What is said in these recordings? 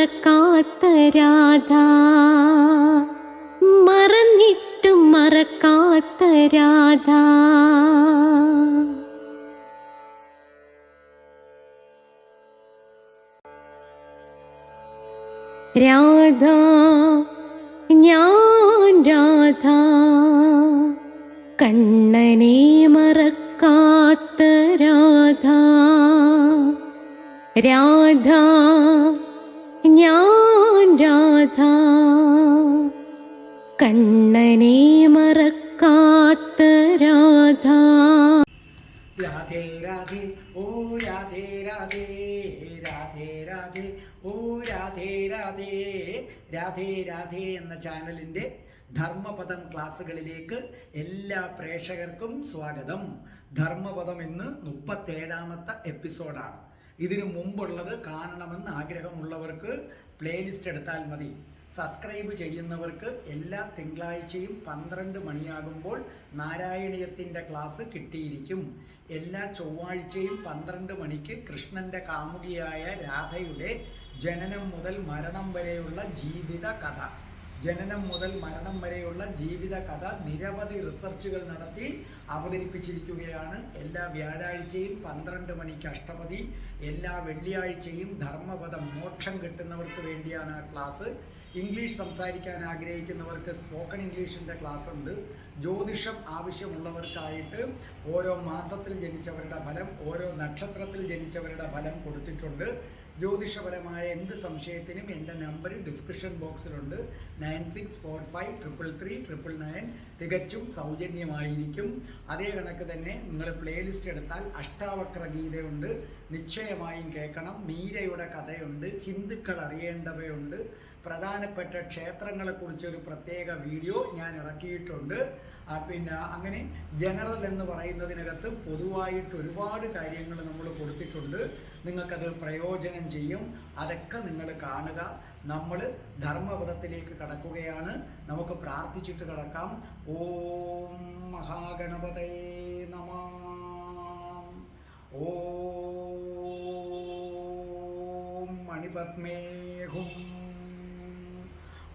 മറക്കാത്ത രാധ. മറന്നിട്ടും മറക്കാത്ത രാധ. രാധ ഞാൻ രാധ. കണ്ണനെ മറക്കാത്ത രാധ. രാധ ധർമ്മപദം ക്ലാസ്സുകളിലേക്ക് എല്ലാ പ്രേക്ഷകർക്കും സ്വാഗതം. ധർമ്മപദം ഇന്ന് മുപ്പത്തേഴാമത്തെ എപ്പിസോഡാണ്. ഇതിനു മുമ്പുള്ളത് കാണണമെന്ന് ആഗ്രഹമുള്ളവർക്ക് പ്ലേലിസ്റ്റ് എടുത്താൽ മതി. സബ്സ്ക്രൈബ് ചെയ്യുന്നവർക്ക് എല്ലാ തിങ്കളാഴ്ചയും പന്ത്രണ്ട് മണിയാകുമ്പോൾ നാരായണീയത്തിന്റെ ക്ലാസ് കിട്ടിയിരിക്കും. എല്ലാ ചൊവ്വാഴ്ചയും പന്ത്രണ്ട് മണിക്ക് കൃഷ്ണന്റെ കാമുകിയായ രാധയുടെ ജനനം മുതൽ മരണം വരെയുള്ള ജീവിത കഥ. ജനനം മുതൽ മരണം വരെയുള്ള ജീവിത കഥ നിരവധി റിസർച്ചുകൾ നടത്തി അവതരിപ്പിച്ചിരിക്കുകയാണ്. എല്ലാ വ്യാഴാഴ്ചയും പന്ത്രണ്ട് മണിക്ക് അഷ്ടപതി എല്ലാ വെള്ളിയാഴ്ചയും ധർമ്മപദം മോക്ഷം കിട്ടുന്നവർക്ക് വേണ്ടിയാണ് ആ ക്ലാസ്. ഇംഗ്ലീഷ് സംസാരിക്കാൻ ആഗ്രഹിക്കുന്നവർക്ക് സ്പോക്കൺ ഇംഗ്ലീഷിന്റെ ക്ലാസ് ഉണ്ട് ജ്യോതിഷം ആവശ്യമുള്ളവർക്കായിട്ട് ഓരോ മാസത്തിൽ ജനിച്ചവരുടെ ഫലം ഓരോ നക്ഷത്രത്തിൽ ജനിച്ചവരുടെ ഫലം കൊടുത്തിട്ടുണ്ട്. ജ്യോതിഷപരമായ എന്ത് സംശയത്തിനും എന്റെ number description ബോക്സിലുണ്ട്. Nine six four five triple three triple nine തികച്ചും സൗജന്യമായിരിക്കും. അതേ കണക്ക് തന്നെ നിങ്ങൾ പ്ലേലിസ്റ്റ് എടുത്താൽ അഷ്ടാവക്ര ഗീതയുണ്ട്. നിശ്ചയമായും കേൾക്കണം. മീരയുടെ കഥയുണ്ട്. ഹിന്ദുക്കൾ അറിയേണ്ടവയുണ്ട്. പ്രധാനപ്പെട്ട ക്ഷേത്രങ്ങളെക്കുറിച്ചൊരു പ്രത്യേക വീഡിയോ ഞാൻ ഇറക്കിയിട്ടുണ്ട്. പിന്നെ അങ്ങനെ ജനറൽ എന്ന് പറയുന്നതിനകത്ത് പൊതുവായിട്ട് ഒരുപാട് കാര്യങ്ങൾ നമ്മൾ കൊടുത്തിട്ടുണ്ട്. നിങ്ങൾക്കത് പ്രയോജനം ചെയ്യും. അതൊക്കെ നിങ്ങൾ കാണുക. നമ്മൾ ധർമ്മപദത്തിലേക്ക് കടക്കുകയാണ്. നമുക്ക് പ്രാർത്ഥിച്ചിട്ട് കടക്കാം. ഓം മഹാഗണപതേ നമ. ഓം മണിപത്മേഹും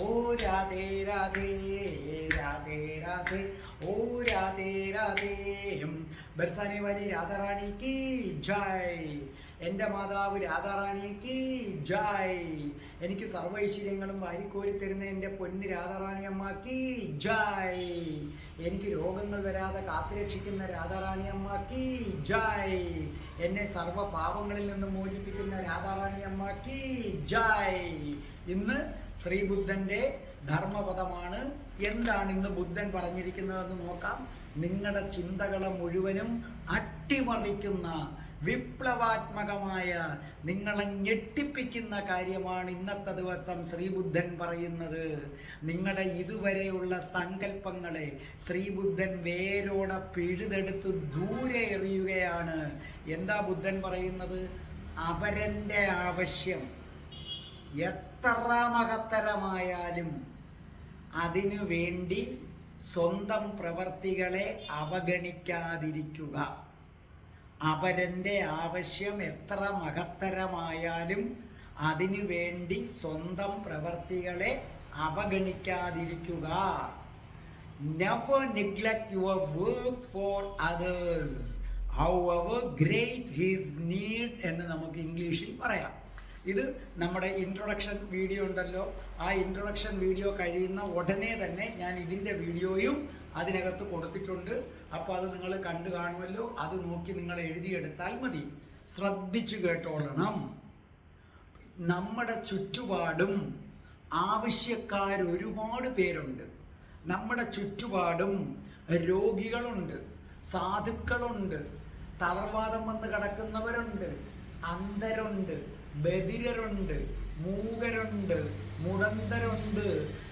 ഓ രാധേ രാധേ രാധേ രാധേ. ഓ രാധേ രാധേ. ബർസാനെ വാലി രാധാറാണി കി ജയ്. എന്റെ മാതാവ് രാധാറാണിക്ക് ജയ്. എനിക്ക് സർവൈശ്വര്യങ്ങളും വാരിക്കോരി തരുന്ന എന്റെ പൊന്ന് രാധാറാണി അമ്മയ്ക്ക് ജയ്. എനിക്ക് രോഗങ്ങൾ വരാതെ കാത്തുരക്ഷിക്കുന്ന രാധാറാണി അമ്മ കീ ജയ്. എന്നെ സർവ പാപങ്ങളിൽ നിന്ന് മോചിപ്പിക്കുന്ന രാധാറാണി അമ്മ കീ ജയ്. ഇന്ന് ശ്രീബുദ്ധന്റെ ധർമ്മപദമാണ്. എന്താണ് ഇന്ന് ബുദ്ധൻ പറഞ്ഞിരിക്കുന്നതെന്ന് നോക്കാം. നിങ്ങളുടെ ചിന്തകളെ മുഴുവനും അട്ടിമറിക്കുന്ന വിപ്ലവാത്മകമായ നിങ്ങളെ ഞെട്ടിപ്പിക്കുന്ന കാര്യമാണ് ഇന്നത്തെ ദിവസം ശ്രീബുദ്ധൻ പറയുന്നത്. നിങ്ങളുടെ ഇതുവരെയുള്ള സങ്കല്പങ്ങളെ ശ്രീബുദ്ധൻ വേരോടെ പിഴുതെടുത്ത് ദൂരെ എറിയുകയാണ്. എന്താ ബുദ്ധൻ പറയുന്നത്? അവരന്റെ ആവശ്യം. മഹത്തരമായാലും അതിനു വേണ്ടി സ്വന്തം പ്രവർത്തികളെ അവഗണിക്കാതിരിക്കുക. അവരന്റെ ആവശ്യം എത്ര മഹത്തരമായാലും അതിനു വേണ്ടി സ്വന്തം പ്രവർത്തികളെ അവഗണിക്കാതിരിക്കുക. Never neglect your work for others however great his need എന്ന് നമുക്ക് ഇംഗ്ലീഷിൽ പറയാം. ഇത് നമ്മുടെ ഇൻട്രൊഡക്ഷൻ വീഡിയോ ഉണ്ടല്ലോ. ആ ഇൻട്രൊഡക്ഷൻ വീഡിയോ കഴിയുന്ന ഉടനെ തന്നെ ഞാൻ ഇതിന്റെ വീഡിയോയും അതിനകത്ത് കൊടുത്തിട്ടുണ്ട്. അപ്പോൾ അത് നിങ്ങൾ കണ്ടു കാണുമല്ലോ. അത് നോക്കി നിങ്ങൾ എഴുതിയെടുത്താൽ മതി. ശ്രദ്ധിച്ചു കേട്ടോളണം. നമ്മുടെ ചുറ്റുപാടും ആവശ്യക്കാർ ഒരുപാട് പേരുണ്ട്. നമ്മുടെ ചുറ്റുപാടും രോഗികളുണ്ട് സാധുക്കളുണ്ട് തളർവാദം വന്ന് കിടക്കുന്നവരുണ്ട് അന്ധരുണ്ട് ബധിരരുണ്ട് മൂകരുണ്ട് മുടന്തരുണ്ട്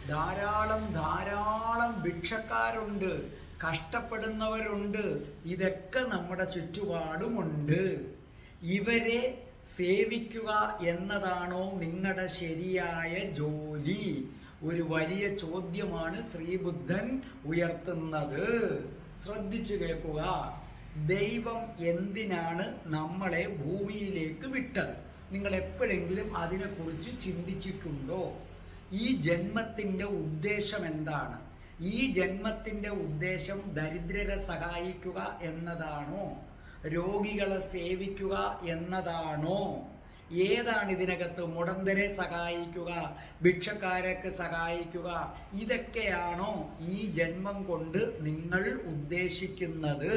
ധാരാളം ധാരാളം ഭിക്ഷക്കാരുണ്ട് കഷ്ടപ്പെടുന്നവരുണ്ട് ഇതൊക്കെ നമ്മുടെ ചുറ്റുപാടുമുണ്ട്. ഇവരെ സേവിക്കുക എന്നതാണോ നിങ്ങളുടെ ശരിയായ ജോലി? ഒരു വലിയ ചോദ്യമാണ് ശ്രീബുദ്ധൻ ഉയർത്തുന്നത്. ശ്രദ്ധിച്ചു കേൾക്കുക. ദൈവം എന്തിനാണ് നമ്മളെ ഭൂമിയിലേക്ക് വിട്ടത്? നിങ്ങൾ എപ്പോഴെങ്കിലും അതിനെക്കുറിച്ച് ചിന്തിച്ചിട്ടുണ്ടോ? ഈ ജന്മത്തിന്റെ ഉദ്ദേശം എന്താണ്? ഈ ജന്മത്തിന്റെ ഉദ്ദേശം ദരിദ്രരെ സഹായിക്കുക എന്നതാണോ? രോഗികളെ സേവിക്കുക എന്നതാണോ? ഏതാണ് ഇതിനകത്ത് മുടന്തരെ സഹായിക്കുക ഭിക്ഷക്കാരക്ക് സഹായിക്കുക? ഇതൊക്കെയാണോ ഈ ജന്മം കൊണ്ട് നിങ്ങൾ ഉദ്ദേശിക്കുന്നത്?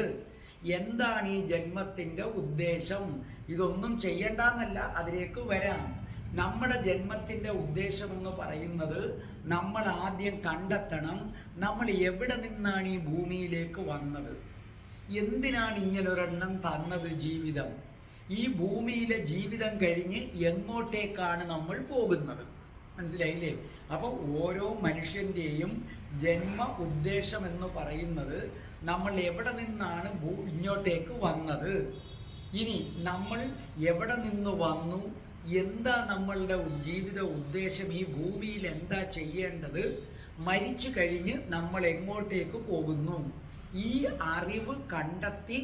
എന്താണ് ഈ ജന്മത്തിന്റെ ഉദ്ദേശം? ഇതൊന്നും ചെയ്യണ്ടെന്നല്ല അതിലേക്ക് വരാം. നമ്മുടെ ജന്മത്തിന്റെ ഉദ്ദേശം എന്ന് പറയുന്നത് നമ്മൾ ആദ്യം കണ്ടെത്തണം നമ്മൾ എവിടെ നിന്നാണ് ഈ ഭൂമിയിലേക്ക് വന്നത്? എന്തിനാണ് ഇങ്ങനൊരെണ്ണം തന്നത് ജീവിതം? ഈ ഭൂമിയിലെ ജീവിതം കഴിഞ്ഞ് എങ്ങോട്ടേക്കാണ് നമ്മൾ പോകുന്നത്? മനസ്സിലായില്ലേ? അപ്പോൾ ഓരോ മനുഷ്യന്റെയും ജന്മ ഉദ്ദേശം എന്ന് പറയുന്നത് നമ്മൾ എവിടെ നിന്നാണ് ഇങ്ങോട്ടേക്ക് വന്നത്? ഇനി നമ്മൾ എവിടെ നിന്ന് വന്നു? എന്താ നമ്മളുടെ ജീവിത ഉദ്ദേശം? ഈ ഭൂമിയിൽ എന്താ ചെയ്യേണ്ടത്? മരിച്ചു കഴിഞ്ഞ് നമ്മൾ എങ്ങോട്ടേക്ക് പോകുന്നു? ഈ അറിവ് കണ്ടെത്തി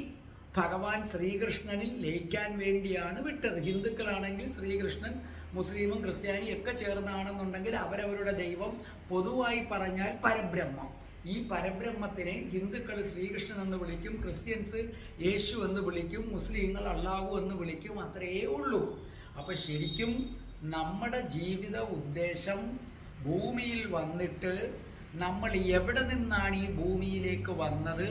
ഭഗവാൻ ശ്രീകൃഷ്ണനിൽ ലയിക്കാൻ വേണ്ടിയാണ് വിട്ടത്. ഹിന്ദുക്കളാണെങ്കിൽ ശ്രീകൃഷ്ണൻ മുസ്ലിമും ക്രിസ്ത്യാനിയും ഒക്കെ ചേർന്നാണെന്നുണ്ടെങ്കിൽ അവരവരുടെ ദൈവം പൊതുവായി പറഞ്ഞാൽ പരബ്രഹ്മം. ഈ പരബ്രഹ്മത്തിനെ ഹിന്ദുക്കൾ ശ്രീകൃഷ്ണൻ എന്ന് വിളിക്കും ക്രിസ്ത്യൻസ് യേശു എന്ന് വിളിക്കും മുസ്ലിങ്ങൾ അള്ളാഹു എന്ന് വിളിക്കും അത്രയേ ഉള്ളൂ. അപ്പൊ ശരിക്കും നമ്മുടെ ജീവിത ഉദ്ദേശം ഭൂമിയിൽ വന്നിട്ട് നമ്മൾ എവിടെ നിന്നാണ് ഈ ഭൂമിയിലേക്ക് വന്നത്?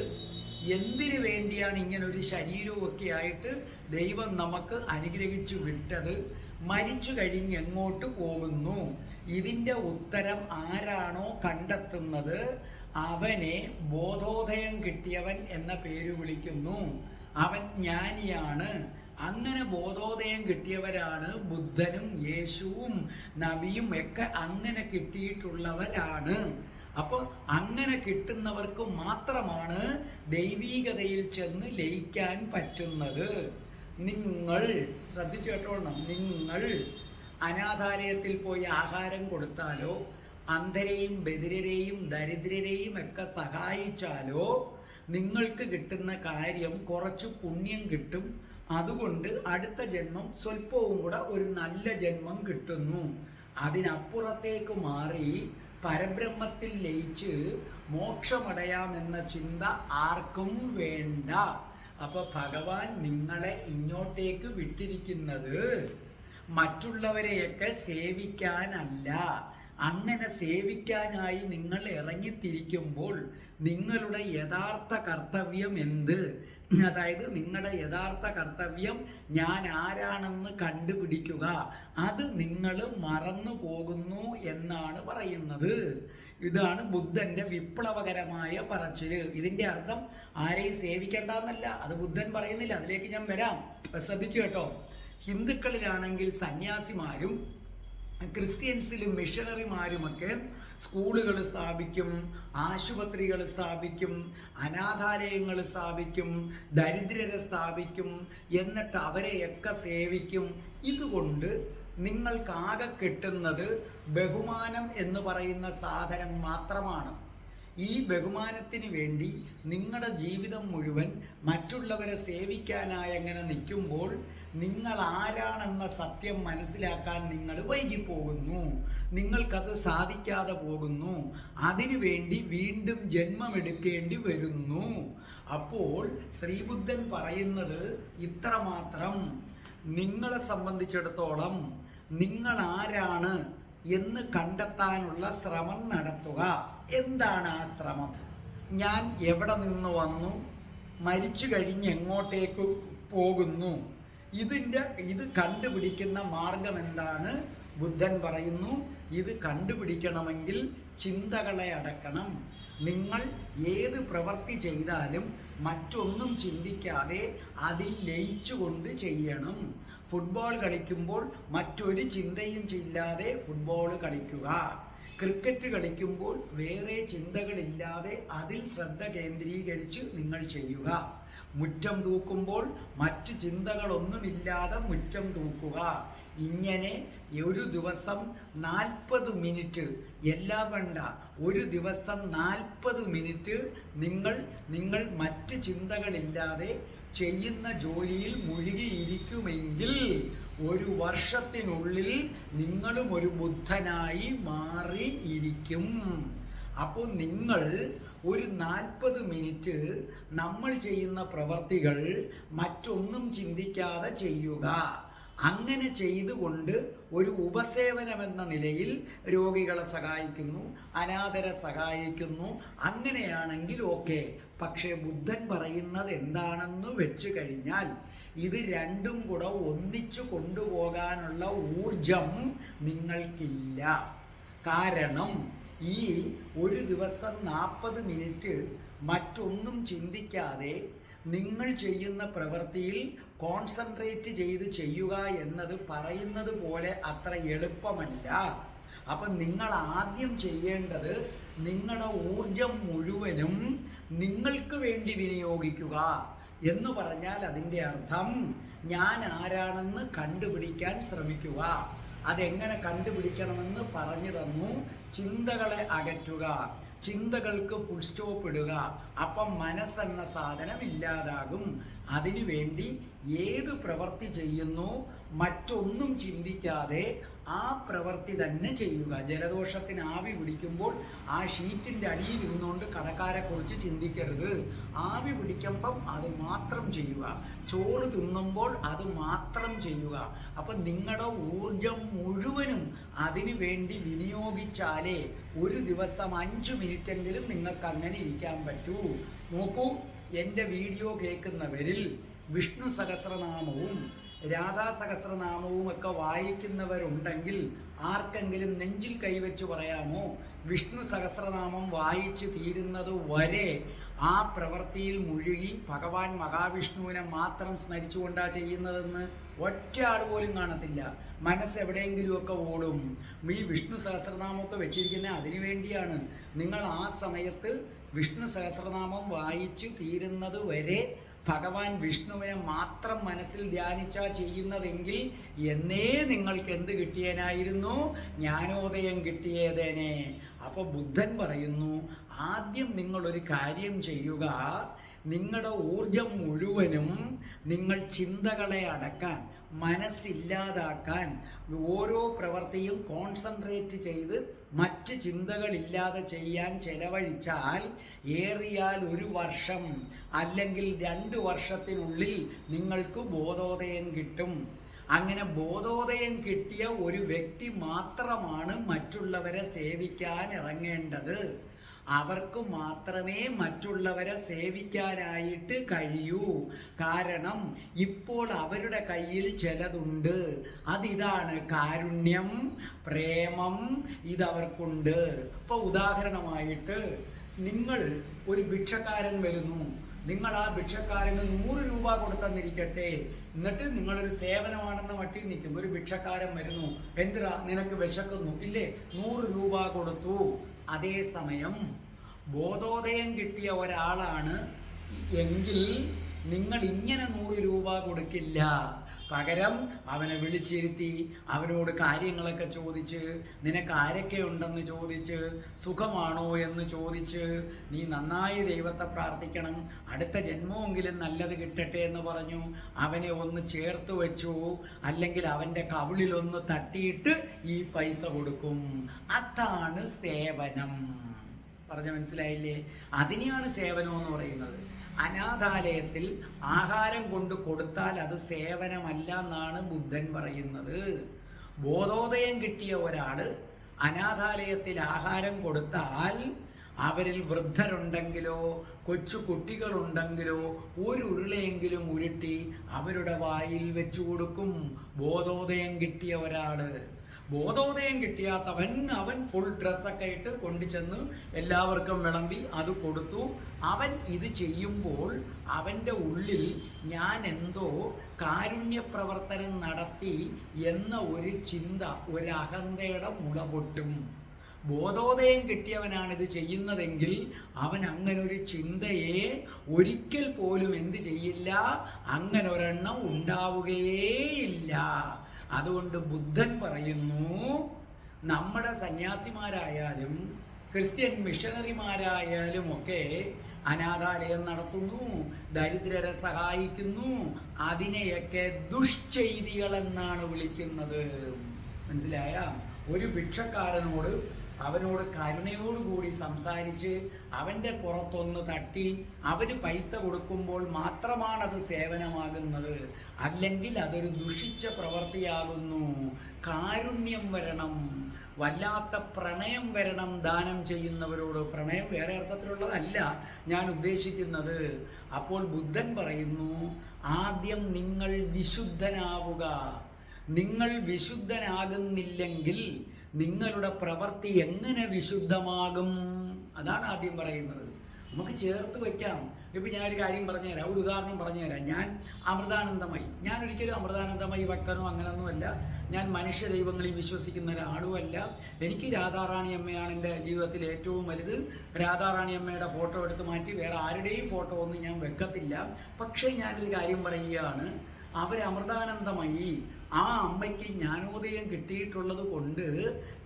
എന്തിനു വേണ്ടിയാണ് ഇങ്ങനെ ഒരു ശരീരമൊക്കെ ആയിട്ട് ദൈവം നമുക്ക് അനുഗ്രഹിച്ചു വിട്ടത്? മരിച്ചു കഴിഞ്ഞ് എങ്ങോട്ട് പോകുന്നു? ഇതിന്റെ ഉത്തരം ആരാണോ കണ്ടെത്തുന്നത്? അവനെ ബോധോദയം കിട്ടിയവൻ എന്ന പേര് വിളിക്കുന്നു. അവൻ ജ്ഞാനിയാണ്. അങ്ങനെ ബോധോദയം കിട്ടിയവരാണ് ബുദ്ധനും യേശുവും നബിയും ഒക്കെ അങ്ങനെ കിട്ടിയിട്ടുള്ളവരാണ്. അപ്പോൾ അങ്ങനെ കിട്ടുന്നവർക്ക് മാത്രമാണ് ദൈവീകതയിൽ ചെന്ന് ലയിക്കാൻ പറ്റുന്നത്. നിങ്ങൾ ശ്രദ്ധിച്ചു കേട്ടോളണം നിങ്ങൾ അനാഥാലയത്തിൽ പോയി ആഹാരം കൊടുത്താലോ അന്ധരെയും ബദിരരെയും ദരിദ്രരെയും ഒക്കെ സഹായിച്ചാലോ നിങ്ങൾക്ക് കിട്ടുന്ന കാര്യം കുറച്ച് പുണ്യം കിട്ടും. അതുകൊണ്ട് അടുത്ത ജന്മം സ്വല്പവും കൂടെ ഒരു നല്ല ജന്മം കിട്ടുന്നു. അതിനപ്പുറത്തേക്ക് മാറി പരബ്രഹ്മത്തിൽ ലയിച്ച് മോക്ഷമടയാമെന്ന ചിന്ത ആർക്കും വേണ്ട. അപ്പൊ ഭഗവാൻ നിങ്ങളെ ഇങ്ങോട്ടേക്ക് വിട്ടിരിക്കുന്നത് മറ്റുള്ളവരെയൊക്കെ സേവിക്കാനല്ല. അങ്ങനെ സേവിക്കാനായി നിങ്ങൾ ഇറങ്ങിത്തിരിക്കുമ്പോൾ നിങ്ങളുടെ യഥാർത്ഥ കർത്തവ്യം എന്ത്? അതായത് നിങ്ങളുടെ യഥാർത്ഥ കർത്തവ്യം ഞാൻ ആരാണെന്ന് കണ്ടുപിടിക്കുക. അത് നിങ്ങൾ മറന്നു പോകുന്നു എന്നാണ് പറയുന്നത്. ഇതാണ് ബുദ്ധന്റെ വിപ്ലവകരമായ പറച്ചിൽ. ഇതിന്റെ അർത്ഥം ആരെയും സേവിക്കേണ്ടെന്നല്ല അത് ബുദ്ധൻ പറയുന്നില്ല. അതിലേക്ക് ഞാൻ വരാം. ശ്രദ്ധിച്ചു കേട്ടോ. ഹിന്ദുക്കളിലാണെങ്കിൽ സന്യാസിമാരും ക്രിസ്ത്യൻസിലും മിഷണറിമാരുമൊക്കെ സ്കൂളുകൾ സ്ഥാപിക്കും ആശുപത്രികൾ സ്ഥാപിക്കും അനാഥാലയങ്ങൾ സ്ഥാപിക്കും ദരിദ്രരെ സ്ഥാപിക്കും എന്നിട്ട് അവരെയൊക്കെ സേവിക്കും. ഇതുകൊണ്ട് നിങ്ങൾക്കാകെ കിട്ടുന്നത് ബഹുമാനം എന്ന് പറയുന്ന സാധനം മാത്രമാണ്. ഈ ബഹുമാനത്തിന് വേണ്ടി നിങ്ങളുടെ ജീവിതം മുഴുവൻ മറ്റുള്ളവരെ സേവിക്കാനായി അങ്ങനെ നിൽക്കുമ്പോൾ നിങ്ങൾ ആരാണെന്ന സത്യം മനസ്സിലാക്കാൻ നിങ്ങൾ വൈകിപ്പോകുന്നു നിങ്ങൾക്കത് സാധിക്കാതെ പോകുന്നു. അതിനുവേണ്ടി വീണ്ടും ജന്മമെടുക്കേണ്ടി വരുന്നു. അപ്പോൾ ശ്രീബുദ്ധൻ പറയുന്നത് ഇത്രമാത്രം. നിങ്ങളെ സംബന്ധിച്ചിടത്തോളം നിങ്ങൾ ആരാണ് എന്ന് കണ്ടെത്താനുള്ള ശ്രമം നടത്തുക. എന്താണ് ആ ശ്രമം? ഞാൻ എവിടെ നിന്ന് വന്നു? മരിച്ചു കഴിഞ്ഞ് എങ്ങോട്ടേക്ക് പോകുന്നു? ഇതിന്റെ ഇത് കണ്ടുപിടിക്കുന്ന മാർഗം എന്താണ്? ബുദ്ധൻ പറയുന്നു ഇത് കണ്ടുപിടിക്കണമെങ്കിൽ ചിന്തകളെ അടക്കണം. നിങ്ങൾ ഏത് പ്രവൃത്തി ചെയ്താലും മറ്റൊന്നും ചിന്തിക്കാതെ അതിൽ ലയിച്ചുകൊണ്ട് ചെയ്യണം. ഫുട്ബോൾ കളിക്കുമ്പോൾ മറ്റൊരു ചിന്തയും ഇല്ലാതെ ഫുട്ബോൾ കളിക്കുക. ക്രിക്കറ്റ് കളിക്കുമ്പോൾ വേറെ ചിന്തകളില്ലാതെ അതിൽ ശ്രദ്ധ കേന്ദ്രീകരിച്ച് നിങ്ങൾ ചെയ്യുക. മുറ്റം തൂക്കുമ്പോൾ മറ്റു ചിന്തകളൊന്നുമില്ലാതെ മുറ്റം തൂക്കുക. ഇങ്ങനെ ഒരു ദിവസം നാൽപ്പത് മിനിറ്റ് എല്ലാം വേണ്ട ഒരു ദിവസം നാൽപ്പത് മിനിറ്റ് നിങ്ങൾ നിങ്ങൾ മറ്റ് ചിന്തകളില്ലാതെ ചെയ്യുന്ന ജോലിയിൽ മുഴുകിയിരിക്കുമെങ്കിൽ ഒരു വർഷത്തിനുള്ളിൽ നിങ്ങളും ഒരു ബുദ്ധനായി മാറിയിരിക്കും അപ്പോൾ നിങ്ങൾ ഒരു നാൽപ്പത് മിനിറ്റ് നമ്മൾ ചെയ്യുന്ന പ്രവർത്തികൾ മറ്റൊന്നും ചിന്തിക്കാതെ ചെയ്യുക. അങ്ങനെ ചെയ്തുകൊണ്ട് ഒരു ഉപസേവനം എന്ന നിലയിൽ രോഗികളെ സഹായിക്കുന്നു അനാഥരെ സഹായിക്കുന്നു അങ്ങനെയാണെങ്കിൽ ഓക്കെ. പക്ഷേ ബുദ്ധൻ പറയുന്നത് എന്താണെന്ന് വെച്ച് കഴിഞ്ഞാൽ ഇത് രണ്ടും കൂടെ ഒന്നിച്ചു കൊണ്ടുപോകാനുള്ള ഊർജം നിങ്ങൾക്കില്ല. കാരണം ഈ ഒരു ദിവസം നാൽപ്പത് മിനിറ്റ് മറ്റൊന്നും ചിന്തിക്കാതെ നിങ്ങൾ ചെയ്യുന്ന പ്രവൃത്തിയിൽ കോൺസെൻട്രേറ്റ് ചെയ്ത് ചെയ്യുക എന്നത് പറയുന്നത് പോലെ അത്ര എളുപ്പമല്ല. അപ്പം നിങ്ങൾ ആദ്യം ചെയ്യേണ്ടത് നിങ്ങളുടെ ഊർജം മുഴുവനും നിങ്ങൾക്ക് വേണ്ടി വിനിയോഗിക്കുക. എന്ന് പറഞ്ഞാൽ അതിന്റെ അർത്ഥം ഞാൻ ആരാണെന്ന് കണ്ടുപിടിക്കാൻ ശ്രമിക്കുക. അതെങ്ങനെ കണ്ടുപിടിക്കണമെന്ന് പറഞ്ഞു തന്നു. ചിന്തകളെ അകറ്റുക. ചിന്തകൾക്ക് ഫുൾ സ്റ്റോപ്പ് ഇടുക. അപ്പം മനസ്സെന്ന സാധനം ഇല്ലാതാകും. അതിനുവേണ്ടി ഏത് പ്രവൃത്തി ചെയ്യുന്നു? മറ്റൊന്നും ചിന്തിക്കാതെ ആ പ്രവൃത്തി തന്നെ ചെയ്യുക. ജലദോഷത്തിന് ആവി പിടിക്കുമ്പോൾ ആ ഷീറ്റിന്റെ അടിയിൽ ഇരുന്നുകൊണ്ട് കടക്കാരെക്കുറിച്ച് ചിന്തിക്കരുത്. ആവി പിടിക്കുമ്പം അത് മാത്രം ചെയ്യുക. ചോറ് തിന്നുമ്പോൾ അത് മാത്രം ചെയ്യുക. അപ്പം നിങ്ങളുടെ ഊർജം മുഴുവനും അതിനു വേണ്ടി വിനിയോഗിച്ചാലേ ഒരു ദിവസം അഞ്ച് മിനിറ്റെങ്കിലും നിങ്ങൾക്ക് അങ്ങനെ ഇരിക്കാൻ പറ്റൂ. നോക്കൂ എന്റെ വീഡിയോ കേൾക്കുന്നവരിൽ വിഷ്ണു സഹസ്രനാമവും രാധാ സഹസ്രനാമവും ഒക്കെ വായിക്കുന്നവരുണ്ടെങ്കിൽ ആർക്കെങ്കിലും നെഞ്ചിൽ കൈവച്ച് പറയാമോ? വിഷ്ണു സഹസ്രനാമം വായിച്ചു തീരുന്നത് വരെ ആ പ്രവൃത്തിയിൽ മുഴുകി ഭഗവാൻ മഹാവിഷ്ണുവിനെ മാത്രം സ്മരിച്ചുകൊണ്ടാ ചെയ്യുന്നതെന്ന് ഒറ്റയാൾ പോലും കാണത്തില്ല. മനസ്സ് എവിടെയെങ്കിലുമൊക്കെ ഓടും. ഈ വിഷ്ണു സഹസ്രനാമമൊക്കെ വെച്ചിരിക്കുന്ന അതിനുവേണ്ടിയാണ് നിങ്ങൾ ആ സമയത്ത് വിഷ്ണു സഹസ്രനാമം വായിച്ചു തീരുന്നത് വരെ ഭഗവാൻ വിഷ്ണുവിനെ മാത്രം മനസ്സിൽ ധ്യാനിച്ചാ ചെയ്യുന്നതെങ്കിൽ എന്നേ നിങ്ങൾക്ക് എന്ത് കിട്ടിയേനായിരുന്നു? ജ്ഞാനോദയം കിട്ടിയതേനെ. അപ്പോൾ ബുദ്ധൻ പറയുന്നു ആദ്യം നിങ്ങളൊരു കാര്യം ചെയ്യുക. നിങ്ങളുടെ ഊർജം മുഴുവനും നിങ്ങൾ ചിന്തകളെ അടക്കാൻ മനസ്സില്ലാതാക്കാൻ ഓരോ പ്രവൃത്തിയും കോൺസെൻട്രേറ്റ് ചെയ്ത് മറ്റ് ചിന്തകളില്ലാതെ ചെയ്യാൻ ചെലവഴിച്ചാൽ ഏറിയാൽ ഒരു വർഷം അല്ലെങ്കിൽ രണ്ട് വർഷത്തിനുള്ളിൽ നിങ്ങൾക്ക് ബോധോദയം കിട്ടും. അങ്ങനെ ബോധോദയം കിട്ടിയ ഒരു വ്യക്തി മാത്രമാണ് മറ്റുള്ളവരെ സേവിക്കാൻ ഇറങ്ങേണ്ടത്. അവർക്ക് മാത്രമേ മറ്റുള്ളവരെ സേവിക്കാനായിട്ട് കഴിയൂ. കാരണം ഇപ്പോൾ അവരുടെ കയ്യിൽ ചിലതുണ്ട്. അതിതാണ് കാരുണ്യം പ്രേമം ഇതവർക്കുണ്ട്. ഇപ്പൊ ഉദാഹരണമായിട്ട് നിങ്ങൾ ഒരു ഭിക്ഷക്കാരൻ വരുന്നു. നിങ്ങൾ ആ ഭിക്ഷക്കാരന് നൂറ് രൂപ കൊടുത്തെന്നിരിക്കട്ടെ. എന്നിട്ട് നിങ്ങളൊരു സേവനമാണെന്ന മട്ടിൽ നിൽക്കും ഒരു ഭിക്ഷക്കാരൻ വരുന്നു. എന്തിനാ? നിനക്ക് വിശക്കുന്നു. ഇല്ലേ? നൂറ് രൂപ കൊടുത്തു. അതേസമയം ബോധോദയം കിട്ടിയ ഒരാളാണ് എങ്കിൽ നിങ്ങൾ ഇങ്ങനെ നൂറ് രൂപ കൊടുക്കില്ല. പകരം അവനെ വിളിച്ചിരുത്തി അവനോട് കാര്യങ്ങളൊക്കെ ചോദിച്ച് നിനക്ക് ആരൊക്കെ ഉണ്ടെന്ന് ചോദിച്ച് സുഖമാണോ എന്ന് ചോദിച്ച് നീ നന്നായി ദൈവത്തെ പ്രാർത്ഥിക്കണം അടുത്ത ജന്മമെങ്കിലും നല്ലത് കിട്ടട്ടെ എന്ന് പറഞ്ഞു അവനെ ഒന്ന് ചേർത്ത് വെച്ചു അല്ലെങ്കിൽ അവന്റെ കവിളിലൊന്ന് തട്ടിയിട്ട് ഈ പൈസ കൊടുക്കും. അതാണ് സേവനം. പറഞ്ഞ മനസ്സിലായില്ലേ? അതിനെയാണ് സേവനം എന്ന് പറയുന്നത്. അനാഥാലയത്തിൽ ആഹാരം കൊണ്ട് കൊടുത്താൽ അത് സേവനമല്ല എന്നാണ് ബുദ്ധൻ പറയുന്നത്. ബോധോദയം കിട്ടിയ ഒരാൾ അനാഥാലയത്തിൽ ആഹാരം കൊടുത്താൽ അവരിൽ വൃദ്ധരുണ്ടെങ്കിലോ കൊച്ചു കുട്ടികളുണ്ടെങ്കിലോ ഒരു ഉരുളയെങ്കിലും ഉരുട്ടി അവരുടെ വായിൽ വെച്ചു കൊടുക്കും. ബോധോദയം കിട്ടിയ ഒരാൾ. ബോധോദയം കിട്ടിയാത്തവൻ അവൻ ഫുൾ ഡ്രസ്സൊക്കെ ഇട്ട് കൊണ്ടുചെന്ന് എല്ലാവർക്കും വിളമ്പി അത് കൊടുത്തു. അവൻ ഇത് ചെയ്യുമ്പോൾ അവന്റെ ഉള്ളിൽ ഞാൻ എന്തോ കാരുണ്യപ്രവർത്തനം നടത്തി എന്ന ഒരു ചിന്ത ഒരു അഹന്തയുടെ മുള പൊട്ടും. ബോധോദയം കിട്ടിയവനാണ് ഇത് ചെയ്യുന്നതെങ്കിൽ അവൻ അങ്ങനെ ഒരു ചിന്തയെ ഒരിക്കൽ പോലും എന്ത് ചെയ്യില്ല? അങ്ങനെ ഒരെണ്ണം ഉണ്ടാവുകയേയില്ല. അതുകൊണ്ട് ബുദ്ധൻ പറയുന്നു നമ്മുടെ സന്യാസിമാരായാലും ക്രിസ്ത്യൻ മിഷണറിമാരായാലും ഒക്കെ അനാഥാലയം നടത്തുന്നു ദരിദ്രരെ സഹായിക്കുന്നു അതിനെയൊക്കെ ദുഷ്ചെയ്തികൾ എന്നാണ് വിളിക്കുന്നത്. മനസ്സിലായ? ഒരു ഭിക്ഷക്കാരനോട് അവനോട് കരുണയോടുകൂടി സംസാരിച്ച് അവന്റെ പുറത്തൊന്ന് തട്ടി അവന് പൈസ കൊടുക്കുമ്പോൾ മാത്രമാണ് അത് സേവനമാകുന്നത്. അല്ലെങ്കിൽ അതൊരു ദുഷിച്ച പ്രവൃത്തിയാകുന്നു. കാരുണ്യം വരണം. വല്ലാത്ത പ്രണയം വരണം ദാനം ചെയ്യുന്നവരോട്. പ്രണയം വേറെ അർത്ഥത്തിലുള്ളതല്ല ഞാൻ ഉദ്ദേശിക്കുന്നത്. അപ്പോൾ ബുദ്ധൻ പറയുന്നു ആദ്യം നിങ്ങൾ വിശുദ്ധനാവുക. നിങ്ങൾ വിശുദ്ധനാകുന്നില്ലെങ്കിൽ നിങ്ങളുടെ പ്രവൃത്തി എങ്ങനെ വിശുദ്ധമാകും? അതാണ് ആദ്യം പറയുന്നത്. നമുക്ക് ചേർത്ത് വയ്ക്കാം ഇപ്പം ഞാനൊരു കാര്യം പറഞ്ഞു തരാം ഒരു ഉദാഹരണം പറഞ്ഞു തരാം ഞാൻ അമൃതാനന്ദമായി. ഞാൻ ഒരിക്കലും അമൃതാനന്ദമായി വയ്ക്കാനോ അങ്ങനെയൊന്നുമല്ല ഞാൻ മനുഷ്യ ദൈവങ്ങളിൽ വിശ്വസിക്കുന്ന ഒരാളുമല്ല എനിക്ക് രാധാറാണി അമ്മയാണ് എന്റെ ജീവിതത്തിൽ ഏറ്റവും വലുത്. രാധാറാണി അമ്മയുടെ ഫോട്ടോ എടുത്ത് മാറ്റി വേറെ ആരുടെയും ഫോട്ടോ ഒന്നും ഞാൻ വെക്കത്തില്ല. പക്ഷേ ഞാനൊരു കാര്യം പറയുകയാണ്. അവർ അമൃതാനന്ദമായി ആ അമ്മയ്ക്ക് ജ്ഞാനോദയം കിട്ടിയിട്ടുള്ളത് കൊണ്ട്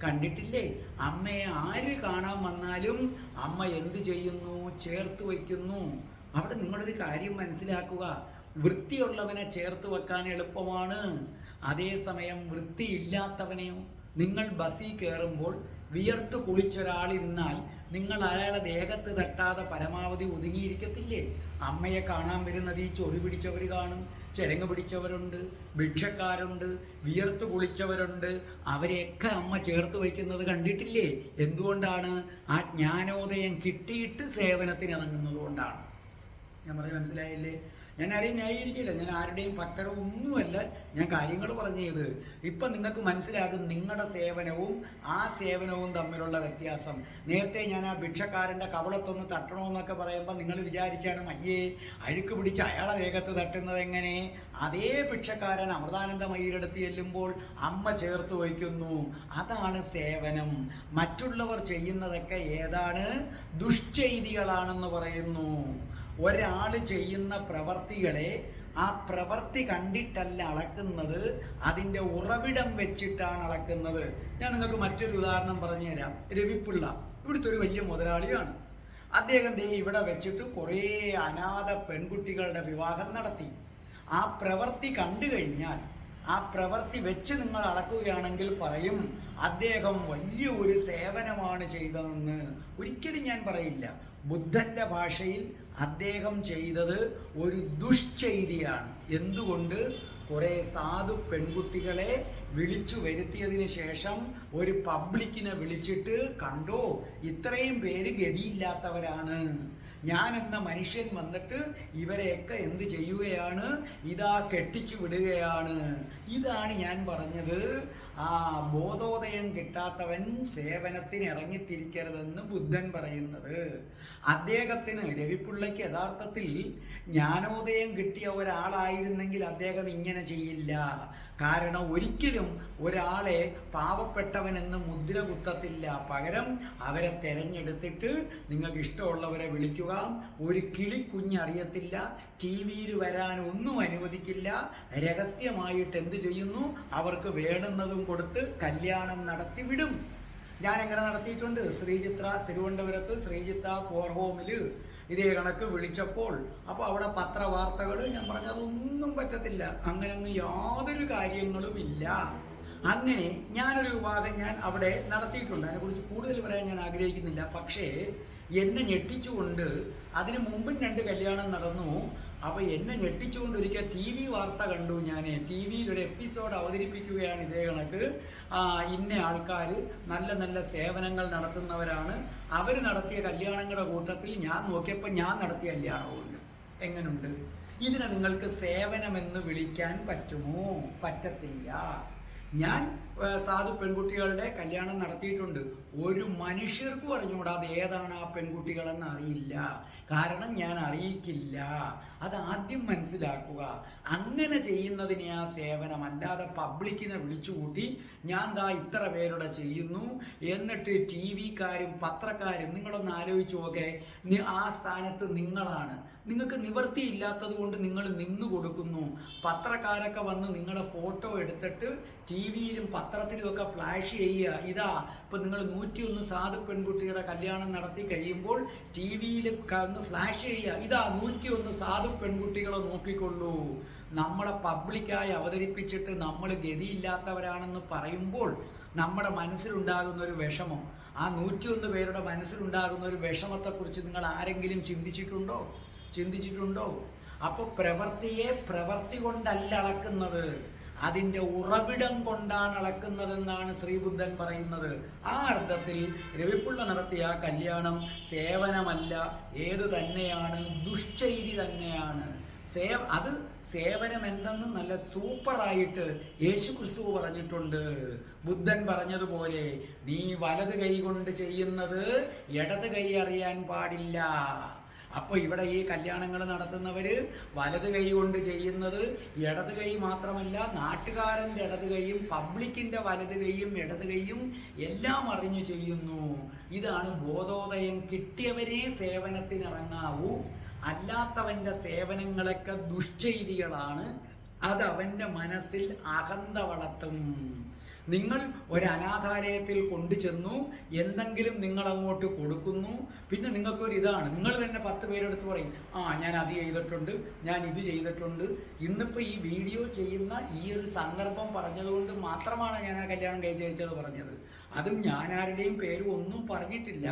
കണ്ടിട്ടില്ലേ? അമ്മയെ ആര് കാണാൻ വന്നാലും അമ്മ എന്ത് ചെയ്യുന്നു? ചേർത്ത് വയ്ക്കുന്നു. അവിടെ നിങ്ങളൊരു കാര്യം മനസ്സിലാക്കുക. വൃത്തിയുള്ളവനെ ചേർത്ത് വെക്കാൻ എളുപ്പമാണ്. അതേസമയം വൃത്തിയില്ലാത്തവനെയോ? നിങ്ങൾ ബസ്സിൽ കയറുമ്പോൾ വിയർത്ത് കുളിച്ചൊരാളിരുന്നാൽ നിങ്ങൾ അയാളെ ദേഹത്ത് തട്ടാതെ പരമാവധി ഒതുങ്ങിയിരിക്കത്തില്ലേ? അമ്മയെ കാണാൻ വരുന്നത് ഈ ചൊറി പിടിച്ചവർ കാണും ചെരങ്ങ് പിടിച്ചവരുണ്ട് ഭിക്ഷക്കാരുണ്ട് വിയർത്ത് കുളിച്ചവരുണ്ട്. അവരെയൊക്കെ അമ്മ ചേർത്ത് വയ്ക്കുന്നത് കണ്ടിട്ടില്ലേ? എന്തുകൊണ്ടാണ്? ആ ജ്ഞാനോദയം കിട്ടിയിട്ട് സേവനത്തിന് ഇറങ്ങുന്നത് കൊണ്ടാണ്. ഞാൻ പറഞ്ഞ് മനസ്സിലായില്ലേ? ഞാൻ ആരെയും ന്യായീകരിക്കില്ല. ഞാൻ ആരുടെയും പക്തരം ഒന്നുമല്ല ഞാൻ കാര്യങ്ങൾ പറഞ്ഞു ചെയ്ത് ഇപ്പം നിങ്ങൾക്ക് മനസ്സിലാകും നിങ്ങളുടെ സേവനവും ആ സേവനവും തമ്മിലുള്ള വ്യത്യാസം. നേരത്തെ ഞാൻ ആ ഭിക്ഷക്കാരന്റെ കവളത്തൊന്ന് തട്ടണമെന്നൊക്കെ പറയുമ്പോൾ നിങ്ങൾ വിചാരിച്ചാണ് മയ്യേ അഴുക്ക് പിടിച്ച് അയാളെ വേഗത്ത് തട്ടുന്നത് എങ്ങനെ? അതേ ഭിക്ഷക്കാരൻ അമൃതാനന്ദ അമൃതാനന്ദമയിലെടുത്ത് ചെല്ലുമ്പോൾ അമ്മ ചേർത്ത് വയ്ക്കുന്നു. അതാണ് സേവനം. മറ്റുള്ളവർ ചെയ്യുന്നതൊക്കെ ഏതാണ്? ദുഷ്ചെയ്തികളാണെന്ന് പറയുന്നു. ഒരാൾ ചെയ്യുന്ന പ്രവർത്തികളെ ആ പ്രവർത്തി കണ്ടിട്ടല്ല അളക്കുന്നത് അതിന്റെ ഉറവിടം വെച്ചിട്ടാണ് അളക്കുന്നത്. ഞാൻ നിങ്ങൾക്ക് മറ്റൊരു ഉദാഹരണം പറഞ്ഞു തരാം രവിപ്പിള്ള ഇവിടുത്തെ ഒരു വലിയ മുതലാളിയാണ്. അദ്ദേഹം ദേ ഇവിടെ വെച്ചിട്ട് കുറേ അനാഥ പെൺകുട്ടികളുടെ വിവാഹം നടത്തി. ആ പ്രവൃത്തി കണ്ടു കഴിഞ്ഞാൽ ആ പ്രവൃത്തി വെച്ച് നിങ്ങൾ അളക്കുകയാണെങ്കിൽ പറയും അദ്ദേഹം വലിയ ഒരു സേവനമാണ് ചെയ്തതെന്ന്. ഒരിക്കലും ഞാൻ പറയില്ല. ബുദ്ധന്റെ ഭാഷയിൽ അദ്ദേഹം ചെയ്തത് ഒരു ദുഷ്ചെയ്തിയാണ്. എന്തുകൊണ്ട്? കുറെ സാധു പെൺകുട്ടികളെ വിളിച്ചു വരുത്തിയതിന് ശേഷം ഒരു പബ്ലിക്കിനെ വിളിച്ചിട്ട് കണ്ടോ ഇത്രയും പേര് ഗതിയില്ലാത്തവരാണ്. ഞാൻ എന്ന മനുഷ്യൻ വന്നിട്ട് ഇവരെയൊക്കെ എന്ത് ചെയ്യുകയാണ്? ഇതാ കെട്ടിച്ചു വിടുകയാണ്. ഇതാണ് ഞാൻ പറഞ്ഞത്. ആ ബോധോദയം കിട്ടാത്തവൻ സേവനത്തിന് ഇറങ്ങിത്തിരിക്കരുതെന്ന് ബുദ്ധൻ പറയുന്നത്. അദ്ദേഹത്തിന് രവിപ്പിള്ളയ്ക്ക് യഥാർത്ഥത്തിൽ ജ്ഞാനോദയം കിട്ടിയ ഒരാളായിരുന്നെങ്കിൽ അദ്ദേഹം ഇങ്ങനെ ചെയ്യില്ല. കാരണം ഒരിക്കലും ഒരാളെ പാവപ്പെട്ടവനെന്ന് മുദ്ര കുത്തത്തില്ല. പകരം അവരെ തെരഞ്ഞെടുത്തിട്ട് നിങ്ങൾക്ക് ഇഷ്ടമുള്ളവരെ വിളിക്കുക. ഒരു കിളി കുഞ്ഞറിയത്തില്ല ടി വിയിൽ വരാൻ ഒന്നും അനുവദിക്കില്ല. രഹസ്യമായിട്ട് എന്ത് ചെയ്യുന്നു? അവർക്ക് വേണ്ടുന്നതും കൊടുത്ത് കല്യാണം നടത്തി വിടും. ഞാൻ എങ്ങനെ നടത്തിയിട്ടുണ്ട്? ശ്രീചിത്ര തിരുവനന്തപുരത്ത് ശ്രീചിത്ര പോർ ഹോമിൽ ഇതേ കണക്ക് വിളിച്ചപ്പോൾ അപ്പോൾ അവിടെ പത്രവാർത്തകൾ ഞാൻ പറഞ്ഞ അതൊന്നും പറ്റത്തില്ല. അങ്ങനെയൊന്നും യാതൊരു കാര്യങ്ങളും ഇല്ല. അങ്ങനെ ഞാനൊരു വിഭാഗം ഞാൻ അവിടെ നടത്തിയിട്ടുണ്ട്. അതിനെക്കുറിച്ച് കൂടുതൽ പറയാൻ ഞാൻ ആഗ്രഹിക്കുന്നില്ല. പക്ഷേ എന്നെ ഞെട്ടിച്ചുകൊണ്ട് അതിന് മുമ്പും രണ്ട് കല്യാണം നടന്നു. അപ്പോൾ എന്നെ ഞെട്ടിച്ചുകൊണ്ട് ഒരിക്കൽ ടി വി വാർത്ത കണ്ടു ഞാൻ ടി വിയിൽ ഒരു എപ്പിസോഡ് അവതരിപ്പിക്കുകയാണ് ഇതേ കണക്ക്. ഇന്ന ആൾക്കാർ നല്ല നല്ല സേവനങ്ങൾ നടത്തുന്നവരാണ്. അവർ നടത്തിയ കല്യാണങ്ങളുടെ കൂട്ടത്തിൽ ഞാൻ നോക്കിയപ്പോൾ ഞാൻ നടത്തിയ കല്യാണമുണ്ട് എങ്ങനുണ്ട്? ഇതിനെ നിങ്ങൾക്ക് സേവനമെന്ന് വിളിക്കാൻ പറ്റുമോ? പറ്റത്തില്ല. ഞാൻ സാധു പെൺകുട്ടികളുടെ കല്യാണം നടത്തിയിട്ടുണ്ട്. ഒരു മനുഷ്യർക്കും അറിഞ്ഞുകൂടാ അത് ഏതാണ് ആ പെൺകുട്ടികളെന്ന് അറിയില്ല. കാരണം ഞാൻ അറിയിക്കില്ല. അത് ആദ്യം മനസ്സിലാക്കുക. അങ്ങനെ ചെയ്യുന്നതിനെ ആ സേവനം അല്ലാതെ പബ്ലിക്കിനെ വിളിച്ചുകൂട്ടി ഞാൻ ദാ ഇത്ര പേരുടെ ചെയ്യുന്നു എന്നിട്ട് ടി വിക്കാരും പത്രക്കാരും നിങ്ങളൊന്ന് ആലോചിച്ച് നോക്കെ. ആ സ്ഥാനത്ത് നിങ്ങളാണ്. നിങ്ങൾക്ക് നിവൃത്തിയില്ലാത്തത് കൊണ്ട് നിങ്ങൾ നിന്നു കൊടുക്കുന്നു. പത്രക്കാരൊക്കെ വന്ന് നിങ്ങളുടെ ഫോട്ടോ എടുത്തിട്ട് ടി വിയിലും പത്രത്തിലും ഒക്കെ ഫ്ലാഷ് ചെയ്യുക. ഇതാ ഇപ്പം നിങ്ങൾ നൂറ്റിയൊന്ന് സാധു പെൺകുട്ടിയുടെ കല്യാണം നടത്തി കഴിയുമ്പോൾ ടി വിയിൽ ഒന്ന് ഫ്ലാഷ് ചെയ്യുക. ഇതാ നൂറ്റിയൊന്ന് സാധു പെൺകുട്ടികളെ നോക്കിക്കൊള്ളൂ. നമ്മളെ പബ്ലിക്കായി അവതരിപ്പിച്ചിട്ട് നമ്മൾ ഗതിയില്ലാത്തവരാണെന്ന് പറയുമ്പോൾ നമ്മുടെ മനസ്സിലുണ്ടാകുന്ന ഒരു വിഷമം. ആ നൂറ്റിയൊന്ന് പേരുടെ മനസ്സിലുണ്ടാകുന്ന ഒരു വിഷമത്തെക്കുറിച്ച് നിങ്ങൾ ആരെങ്കിലും ചിന്തിച്ചിട്ടുണ്ടോ? ചിന്തിച്ചിട്ടുണ്ടോ? അപ്പോൾ പ്രവൃത്തിയെ പ്രവൃത്തി കൊണ്ടല്ല അളക്കുന്നത്. അതിന്റെ ഉറവിടം കൊണ്ടാണ് അളക്കുന്നതെന്നാണ് ശ്രീബുദ്ധൻ പറയുന്നത്. ആ അർത്ഥത്തിൽ രവിപ്പിള്ള നടത്തിയ കല്യാണം സേവനമല്ല ഏത് തന്നെയാണ്? ദുശ്ചൈതി തന്നെയാണ്. സേവ അത് സേവനം എന്തെന്ന് നല്ല സൂപ്പറായിട്ട് യേശു ക്രിസ്തു പറഞ്ഞിട്ടുണ്ട്. ബുദ്ധൻ പറഞ്ഞതുപോലെ നീ വലത് കൈ കൊണ്ട് ചെയ്യുന്നത് ഇടത് കൈ അറിയാൻ പാടില്ല. അപ്പോൾ ഇവിടെ ഈ കല്യാണങ്ങൾ നടത്തുന്നവര് വലത് കൈ കൊണ്ട് ചെയ്യുന്നത് ഇടത് കൈ മാത്രമല്ല നാട്ടുകാരന്റെ ഇടത് കൈയും പബ്ലിക്കിന്റെ വലത് കൈയും ഇടത് കൈയും എല്ലാം അറിഞ്ഞു ചെയ്യുന്നു. ഇതാണ് ബോധോദയം. കിട്ടിയവരെ സേവനത്തിനിറങ്ങാവൂ. അല്ലാത്തവന്റെ സേവനങ്ങളൊക്കെ ദുഷ്ചെയ്തികളാണ്. അത് അവന്റെ മനസ്സിൽ അകന്ത വളർത്തും. നിങ്ങൾ ഒരു അനാഥാലയത്തിൽ കൊണ്ടു ചെന്നു എന്തെങ്കിലും നിങ്ങൾ അങ്ങോട്ട് കൊടുക്കുന്നു. പിന്നെ നിങ്ങൾക്കൊരു ഇതാണ് നിങ്ങൾ തന്നെ പത്ത് പേരെടുത്ത് പറയും ആ ഞാൻ അത് ചെയ്തിട്ടുണ്ട് ഞാൻ ഇത് ചെയ്തിട്ടുണ്ട്. ഇന്നിപ്പോൾ ഈ വീഡിയോ ചെയ്യുന്ന ഈ ഒരു സന്ദർഭം പറഞ്ഞതുകൊണ്ട് മാത്രമാണ് ഞാൻ ആ കല്യാണം കഴിച്ച് കഴിച്ചത് പറഞ്ഞത്. അതും ഞാൻ ആരുടെയും പേരും ഒന്നും പറഞ്ഞിട്ടില്ല.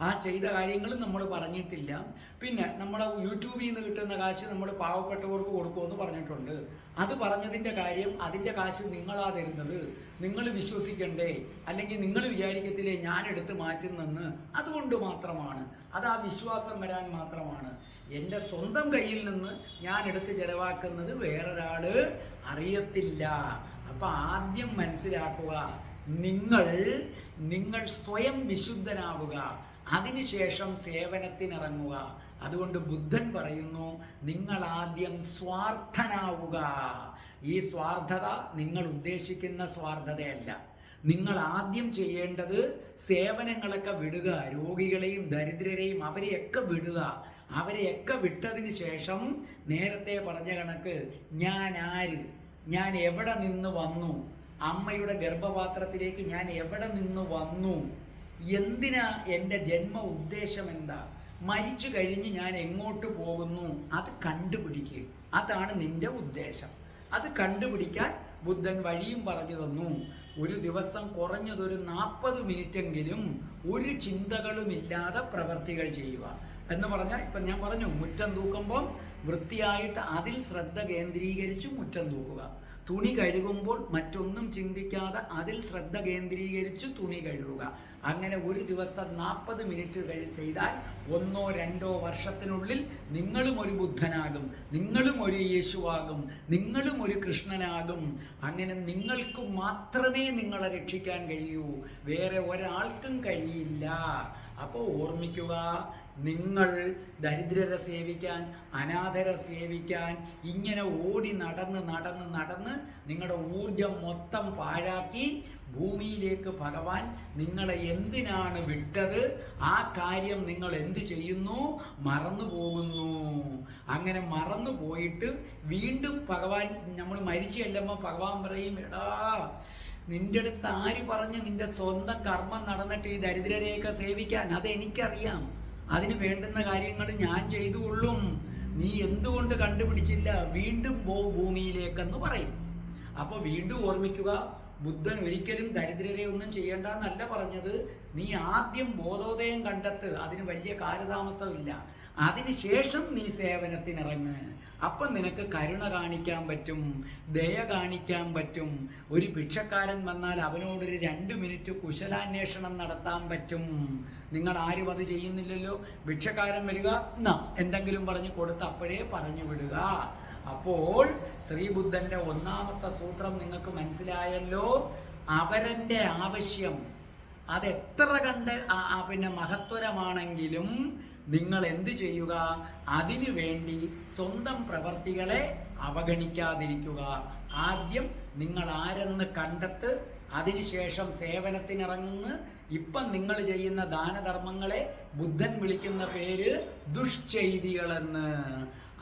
ആ ചെയ്ത കാര്യങ്ങളും നമ്മൾ പറഞ്ഞിട്ടില്ല. പിന്നെ നമ്മൾ യൂട്യൂബിൽ നിന്ന് കിട്ടുന്ന കാശ് നമ്മൾ പാവപ്പെട്ടവർക്ക് കൊടുക്കുമെന്ന് പറഞ്ഞിട്ടുണ്ട്. അത് പറഞ്ഞതിന്റെ കാര്യം അതിന്റെ കാശ് നിങ്ങളാ തരുന്നത്. നിങ്ങൾ വിശ്വസിക്കണ്ടേ. അല്ലെങ്കിൽ നിങ്ങൾ വിചാരിക്കത്തില്ലേ ഞാൻ എടുത്ത് മാറ്റുന്നെന്ന്. അതുകൊണ്ട് മാത്രമാണ്. അത് ആ വിശ്വാസം വരാൻ മാത്രമാണ്. എന്റെ സ്വന്തം കയ്യിൽ നിന്ന് ഞാൻ എടുത്ത് ചെലവാക്കുന്നത് വേറൊരാൾ അറിയത്തില്ല. അപ്പം ആദ്യം മനസ്സിലാക്കുക. നിങ്ങൾ നിങ്ങൾ സ്വയം വിശുദ്ധനാവുക. അതിനുശേഷം സേവനത്തിനിറങ്ങുക. അതുകൊണ്ട് ബുദ്ധൻ പറയുന്നു നിങ്ങൾ ആദ്യം സ്വാർത്ഥനാവുക. ഈ സ്വാർത്ഥത നിങ്ങൾ ഉദ്ദേശിക്കുന്ന സ്വാർത്ഥതയല്ല. നിങ്ങൾ ആദ്യം ചെയ്യേണ്ടത് സേവനങ്ങളൊക്കെ വിടുക രോഗികളെയും ദരിദ്രരെയും അവരെയൊക്കെ വിടുക. അവരെയൊക്കെ വിട്ടതിന് ശേഷം നേരത്തെ പറഞ്ഞ കണക്ക് ഞാൻ ആര്? ഞാൻ എവിടെ നിന്ന് വന്നു? അമ്മയുടെ ഗർഭപാത്രത്തിലേക്ക് ഞാൻ എവിടെ നിന്ന് വന്നു? എന്തിനാ എന്റെ ജന്മ ഉദ്ദേശം എന്താ? മരിച്ചു കഴിഞ്ഞ് ഞാൻ എങ്ങോട്ട് പോകുന്നു? അത് കണ്ടുപിടിക്കുക അതാണ് നിന്റെ ഉദ്ദേശം. അത് കണ്ടുപിടിക്കാൻ ബുദ്ധൻ വഴിയും പറഞ്ഞു തന്നു. ഒരു ദിവസം കുറഞ്ഞതൊരു നാൽപ്പത് മിനിറ്റെങ്കിലും ഒരു ചിന്തകളുമില്ലാതെ പ്രവർത്തികൾ ചെയ്യുക. എന്ന് പറഞ്ഞാൽ ഇപ്പം ഞാൻ പറഞ്ഞു മുറ്റം തൂക്കുമ്പോൾ വൃത്തിയായിട്ട് അതിൽ ശ്രദ്ധ കേന്ദ്രീകരിച്ച് മുറ്റം തൂക്കുക. തുണി കഴുകുമ്പോൾ മറ്റൊന്നും ചിന്തിക്കാതെ അതിൽ ശ്രദ്ധ കേന്ദ്രീകരിച്ച് തുണി കഴുകുക. അങ്ങനെ ഒരു ദിവസം നാൽപ്പത് മിനിറ്റ് ചെയ്താൽ ഒന്നോ രണ്ടോ വർഷത്തിനുള്ളിൽ നിങ്ങളും ഒരു ബുദ്ധനാകും നിങ്ങളും ഒരു യേശുവാകും നിങ്ങളും ഒരു കൃഷ്ണനാകും. അങ്ങനെ നിങ്ങൾക്ക് മാത്രമേ നിങ്ങളെ രക്ഷിക്കാൻ കഴിയൂ. വേറെ ഒരാൾക്കും കഴിയില്ല. അപ്പോൾ ഓർമ്മിക്കുക നിങ്ങൾ ദരിദ്രരെ സേവിക്കാൻ അനാഥരെ സേവിക്കാൻ ഇങ്ങനെ ഓടി നടന്ന് നടന്ന് നടന്ന് നിങ്ങളുടെ ഊർജം മൊത്തം പാഴാക്കി ഭൂമിയിലേക്ക് ഭഗവാൻ നിങ്ങളെ എന്തിനാണ് വിട്ടത്? ആ കാര്യം നിങ്ങൾ എന്ത് ചെയ്യുന്നു? മറന്നു പോകുന്നു. അങ്ങനെ മറന്നു പോയിട്ട് വീണ്ടും ഭഗവാൻ നമ്മൾ മരിച്ചു ചെല്ലുമ്പോൾ ഭഗവാൻ പറയും എടാ നിന്റെ അടുത്ത് ആര് പറഞ്ഞ് നിന്റെ സ്വന്തം കർമ്മം നടന്നിട്ട് ഈ ദരിദ്രരെയൊക്കെ സേവിക്കാൻ? അതെനിക്കറിയാം അതിന് വേണ്ടുന്ന കാര്യങ്ങൾ ഞാൻ ചെയ്തുകൊള്ളും. നീ എന്തുകൊണ്ട് കണ്ടുപിടിച്ചില്ല? വീണ്ടും പോ ഭൂമിയിലേക്കെന്ന് പറയും. അപ്പൊ വീണ്ടും ഓർമ്മിക്കുക ബുദ്ധൻ ഒരിക്കലും ദരിദ്രരെ ഒന്നും ചെയ്യേണ്ടെന്നല്ല പറഞ്ഞത്. നീ ആദ്യം ബോധോദയം കണ്ടെത്ത്. അതിന് വലിയ കാലതാമസമില്ല അതിനുശേഷം നീ സേവനത്തിനിറങ്ങ്. അപ്പം നിനക്ക് കരുണ കാണിക്കാൻ പറ്റും ദയ കാണിക്കാൻ പറ്റും. ഒരു ഭിക്ഷക്കാരൻ വന്നാൽ അവനോടൊരു രണ്ട് മിനിറ്റ് കുശലാന്വേഷണം നടത്താൻ പറ്റും. നിങ്ങൾ ആരും അത് ചെയ്യുന്നില്ലല്ലോ. ഭിക്ഷക്കാരൻ വരിക എന്നാ എന്തെങ്കിലും പറഞ്ഞു കൊടുത്ത് അപ്പോഴേ പറഞ്ഞു വിടുക അപ്പോൾ ശ്രീബുദ്ധന്റെ ഒന്നാമത്തെ സൂത്രം നിങ്ങൾക്ക് മനസ്സിലായല്ലോ? അവരന്റെ ആവശ്യം. അതെത്ര കണ്ട് പിന്നെ മഹത്വരമാണെങ്കിലും നിങ്ങൾ എന്ത് ചെയ്യുക? അതിനു വേണ്ടി സ്വന്തം പ്രവർത്തികളെ അവഗണിക്കാതിരിക്കുക. ആദ്യം നിങ്ങൾ ആരെന്ന് കണ്ടെത്ത് അതിനുശേഷം സേവനത്തിനിറങ്ങുന്നു. ഇപ്പം നിങ്ങൾ ചെയ്യുന്ന ദാനധർമ്മങ്ങളെ ബുദ്ധൻ വിളിക്കുന്ന പേര് ദുഷ്ചെയ്തികളെന്ന്.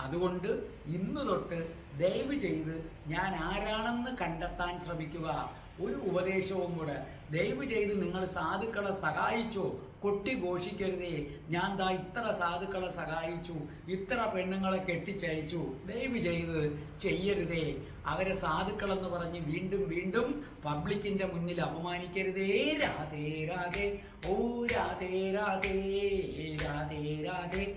അതുകൊണ്ട് ഇന്ന് തൊട്ട് ദയവ് ചെയ്ത് ഞാൻ ആരാണെന്ന് കണ്ടെത്താൻ ശ്രമിക്കുക. ഒരു ഉപദേശവും കൂടെ. ദയവ് ചെയ്ത് നിങ്ങൾ സാധുക്കളെ സഹായിച്ചോ. കൊട്ടി ഘോഷിക്കരുതേ. ഞാൻ ദാ ഇത്ര സാധുക്കളെ സഹായിച്ചു. ഇത്ര പെണ്ണുങ്ങളെ കെട്ടിച്ചയച്ചു. ദയവ് ചെയ്ത് ചെയ്യരുതേ. അവരെ സാധുക്കളെന്ന് പറഞ്ഞ് വീണ്ടും വീണ്ടും പബ്ലിക്കിന്റെ മുന്നിൽ അപമാനിക്കരുതേ. രാധേ രാധേ. ഓ രാധേ രാധേ. രാധേ രാധേ.